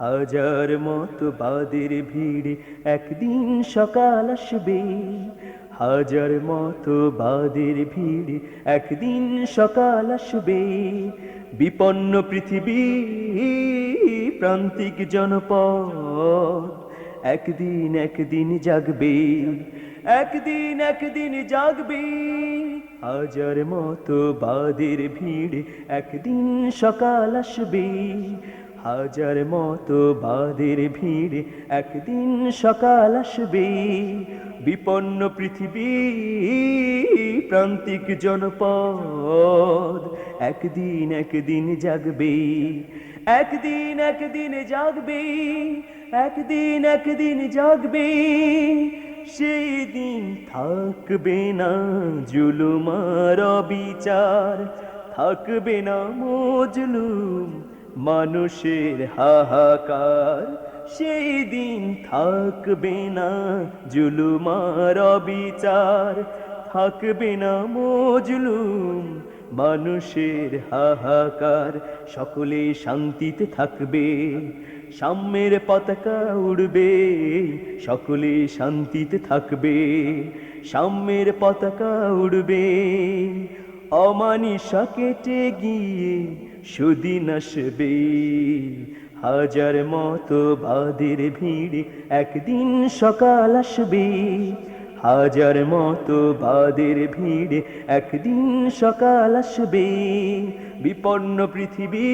হাজার মতো বাদের ভিড়ে একদিন সকাল আসবে হাজার মতো বাদের ভিড়ে একদিন সকাল আসবে বিপন্ন পৃথিবী প্রান্তিক জনপদ একদিন একদিন জাগবে একদিন একদিন জাগবে, হাজার মতো বাদের ভিড় একদিন সকাল আসবে। হাজার মতো বাদের ভিড় একদিন সকাল আসবে। বিপন্ন পৃথিবী, প্রান্তিক জনপদ একদিন একদিন জাগবে। একদিন একদিন জাগবে, একদিন একদিন জাগবে। সেই দিন থাকবে না জুলুমার বিচার থাকবে না মজলুম মানুষের হাহাকার। সেই দিন থাকবে না জুলুমার বিচার থাকবে না মজলুম মানুষের হাহাকার, সকলে শান্তিতে থাকবে, সাম্যের পতাকা উড়বে, সকলে শান্তিতে থাকবে, সাম্যের পতাকা উড়বে। অমানিসা কেটে গিয়ে সুদিন আসবে, হাজার মতো বাদের ভিড় একদিন সকাল আসবে। হাজার মতো বাদের ভিড়ে একদিন সকাল আসবে। বিপন্ন পৃথিবী,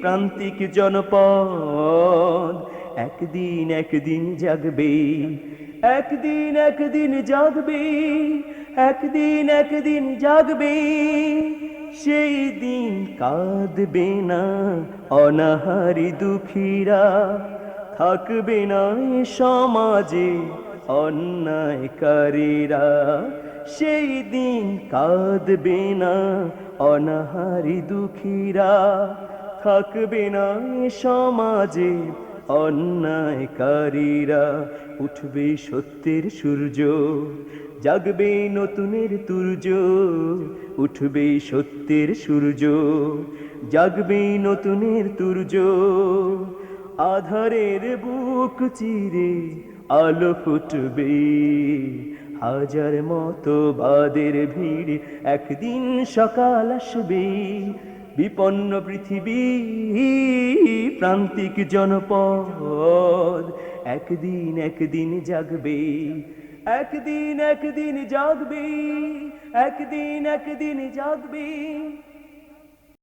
প্রান্তিক জনপদ, একদিন একদিন জাগবে। একদিন একদিন জাগবে, একদিন একদিন জাগবে। সেই দিন কাঁদবে না অনাহারি দুঃখীরা, থাকবে না সমাজে অন্যায়কারীরা সেই দিন কাঁদবে না, অনাহারি দুঃখীরা থাকবে না সমাজে। অন্যায়কারীরা উঠবে সত্যের সূর্য, জাগবে নতুনের তুর্য, উঠবে সত্যের সূর্য, জাগবে নতুনের তুর্য। আধারের বুক চিরে আলো ফুটবে। হাজার মতো বাদের ভিড় একদিন সকাল আসবে। বিপন্ন পৃথিবী, প্রান্তিক জনপদ একদিন একদিন জাগবে। একদিন একদিন জাগবে। একদিন একদিন জাগবে।